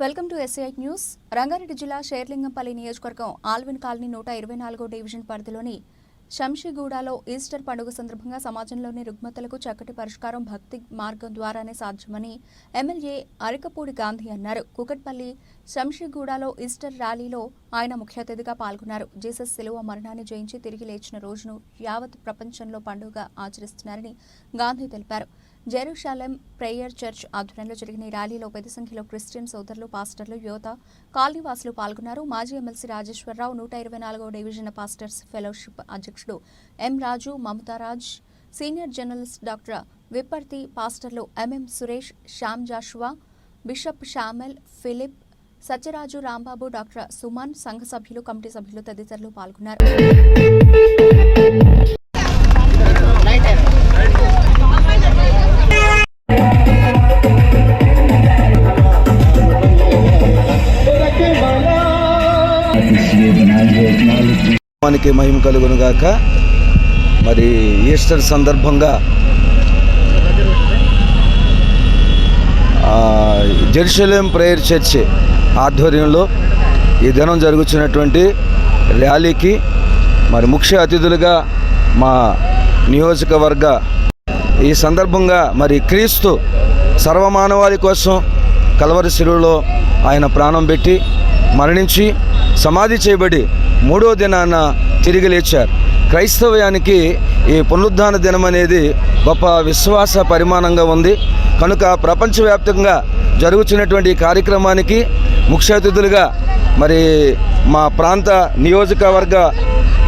Welcome to SI news Rangareddy జిల్లా షేర్లింగంపల్లి నియోజకవర్గం Alvin colony నూట ఇరవై నాలుగో డివిజన్ పరిధిలోని శంషిగూడలో ఈస్టర్ పండుగ సందర్భంగా సమాజంలోని రుగ్మతలకు చక్కటి పరిష్కారం భక్తి మార్గం ద్వారానే సాధ్యమని ఎమ్మెల్యే అరికపూడి గాంధీ అన్నారు. కూకట్పల్లి శంషిగూడలో ఈస్టర్ ర్యాలీలో ఆయన ముఖ్య అతిథిగా పాల్గొన్నారు. జీసస్ సిలువ మరణాన్ని జయించి తిరిగి లేచిన రోజును యావత్ ప్రపంచంలో పండుగ ఆచరిస్తున్నారని గాంధీ తెలిపారు. జెరూషాలెం ప్రేయర్ చర్చ్ ఆధ్వర్యంలో జరిగిన ఈ ర్యాలీలో పెద్ద సంఖ్యలో క్రిస్టియన్ సోదరులు పాస్టర్లు యువత కాలనీవాసులు పాల్గొన్నారు. మాజీ ఎమ్మెల్సీ రాజేశ్వరరావు నూట ఇరవై నాలుగవ డివిజన్ పాస్టర్స్ ఫెలోషిప్ అధ్యక్షుడు M Raju Mamataraj senior journalist doctor Vipparthi పాస్టర్లు M M Suresh Shyam Joshua bishop Shamel Philip Satyaraju Rambabu doctor Suman సంఘ సభ్యులు కమిటీ సభ్యులు తదితరులు పాల్గొన్నారు. మనకి మహిమ కలుగును గాక. మరి ఈస్టర్ సందర్భంగా ఆ, జెరూసలేం ప్రేయర్ చర్చ్ ఆధ్వర్యంలో ఈ దినం జరుగుతున్నటువంటి ర్యాలీకి మరి ముఖ్య అతిథులుగా మా నియోజకవర్గ ఈ సందర్భంగా మరి క్రీస్తు సర్వమానవాళి కోసం కలవరి శిలువలో ఆయన ప్రాణం పెట్టి మరణించి సమాధి చేయబడి మూడో దినాన తిరిగి లేచారు. క్రైస్తవ్యానికి ఈ పునరుద్ధాన దినం అనేది గొప్ప విశ్వాస పరిమాణంగా ఉంది. కనుక ప్రపంచవ్యాప్తంగా జరుగుతున్నటువంటి ఈ కార్యక్రమానికి ముఖ్య అతిథులుగా మరి మా ప్రాంత నియోజకవర్గ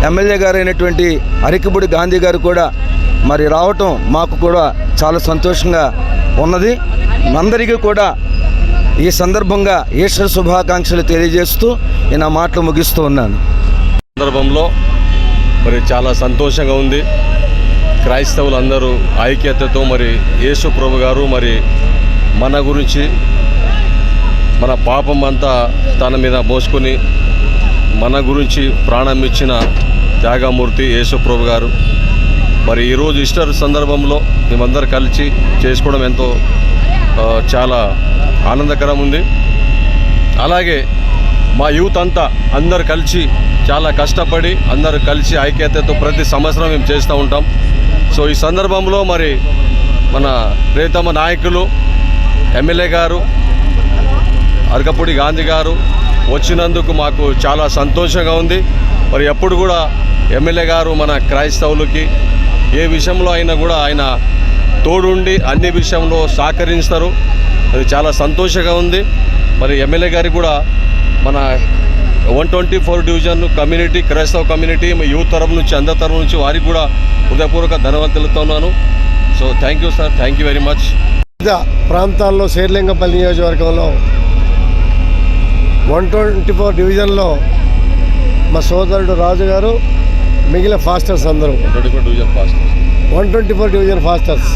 ఎమ్మెల్యే గారైనటువంటి అరికబుడి గాంధీ గారు కూడా మరి రావటం మాకు కూడా చాలా సంతోషంగా ఉన్నది. అందరికీ కూడా ఈ సందర్భంగా ఈశ్వర శుభాకాంక్షలు తెలియజేస్తూ నేను నా మాటలు ముగిస్తూ ఉన్నాను. సందర్భంలో మరి చాలా సంతోషంగా ఉంది. క్రైస్తవులందరూ ఐక్యతతో మరి యేసు ప్రభు గారు మరి మన గురించి మన పాపం అంతా తన మీద మోసుకొని మన గురించి ప్రాణం ఇచ్చిన త్యాగమూర్తి యేసు ప్రభు గారు. మరి ఈరోజు ఈస్టర్ సందర్భంలో మేమందరం కలిసి చేసుకోవడం ఎంతో చాలా ఆనందకరం ఉంది. అలాగే మా యూత్ అంతా అందరు కలిసి చాలా కష్టపడి అందరు కలిసి ఐక్యతతో ప్రతి సంవత్సరం మేము చేస్తూ ఉంటాం. సో ఈ సందర్భంలో మరి మన ప్రియతమ నాయకులు ఎమ్మెల్యే గారు అరకపూడి గాంధీ గారు వచ్చినందుకు మాకు చాలా సంతోషంగా ఉంది. మరి ఎప్పుడు కూడా ఎమ్మెల్యే గారు మన క్రైస్తవులకి ఏ విషయంలో అయినా కూడా ఆయన తోడుండి అన్ని విషయంలో సహకరిస్తారు. అది చాలా సంతోషంగా ఉంది. మరి ఎమ్మెల్యే గారికి కూడా మన one twenty four division community క్రైస్తవ కమ్యూనిటీ మీ యూత్ తరపు నుంచి అందరి తరపు నుంచి వారికి కూడా హృదయపూర్వక ధన్యవాదాలు తెలుపుతున్నాను so thank you sir thank you very much వివిధ ప్రాంతాల్లో శేర్లింగపల్లి నియోజకవర్గంలో వన్ ట్వంటీ ఫోర్ డివిజన్లో మా సోదరుడు రాజు గారు మిగిలిన ఫాస్టర్స్ అందరూ. Twenty four division past one twenty four division pastors.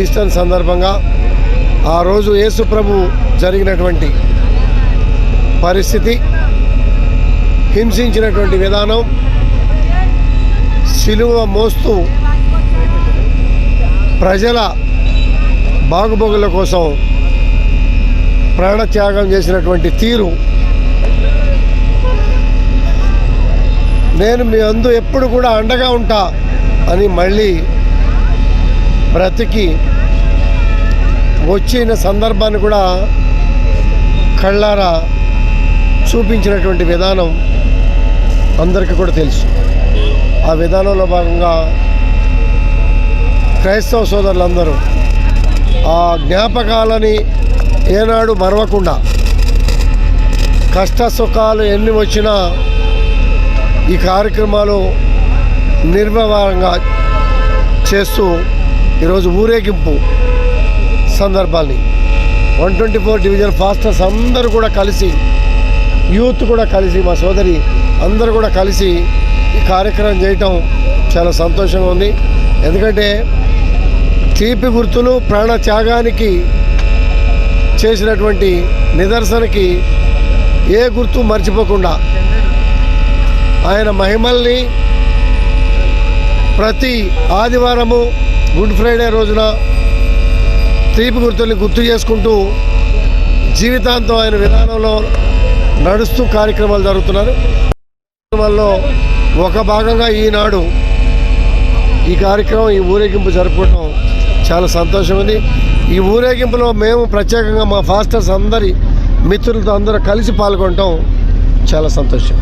Easter సందర్భంగా ఆ రోజు యేసుప్రభు జరిగినటువంటి పరిస్థితి హింసించినటువంటి విధానం సిలువ మోస్తూ ప్రజల బాగుబొగుల కోసం ప్రాణత్యాగం చేసినటువంటి తీరు. నేను మీ అందు ఎప్పుడు కూడా అండగా ఉంటా అని మళ్ళీ బ్రతికి వచ్చిన సందర్భాన్ని కూడా కళ్ళారా చూపించినటువంటి విధానం అందరికీ కూడా తెలుసు. ఆ విధానంలో భాగంగా క్రైస్తవ సోదరులందరూ ఆ జ్ఞాపకాలని ఏనాడు మరవకుండా కష్ట సుఖాలు ఎన్ని వచ్చినా ఈ కార్యక్రమాలు నిర్వివారంగా చేస్తూ ఈరోజు ఊరేగింపు సందర్భాల్ని one twenty four division pastors అందరూ కూడా కలిసి యూత్ కూడా కలిసి మా సోదరి అందరూ కూడా కలిసి ఈ కార్యక్రమం చేయటం చాలా సంతోషంగా ఉంది. ఎందుకంటే తీపి గుర్తులు ప్రాణ త్యాగానికి చేసినటువంటి నిదర్శనకి ఏ గుర్తు మర్చిపోకుండా ఆయన మహిమల్ని ప్రతి ఆదివారము గుడ్ ఫ్రైడే రోజున తీపి గుర్తుల్ని గుర్తు చేసుకుంటూ జీవితాంతం ఆయన విధానంలో నడుస్తూ కార్యక్రమాలు జరుగుతున్నారు. కార్యక్రమాల్లో ఒక భాగంగా ఈనాడు ఈ కార్యక్రమం ఈ ఊరేగింపు జరుపుకోవడం చాలా సంతోషం ఉంది. ఈ ఊరేగింపులో మేము ప్రత్యేకంగా మా ఫాస్టర్స్ అందరి మిత్రులతో అందరూ కలిసి పాల్గొనటం చాలా సంతోషం.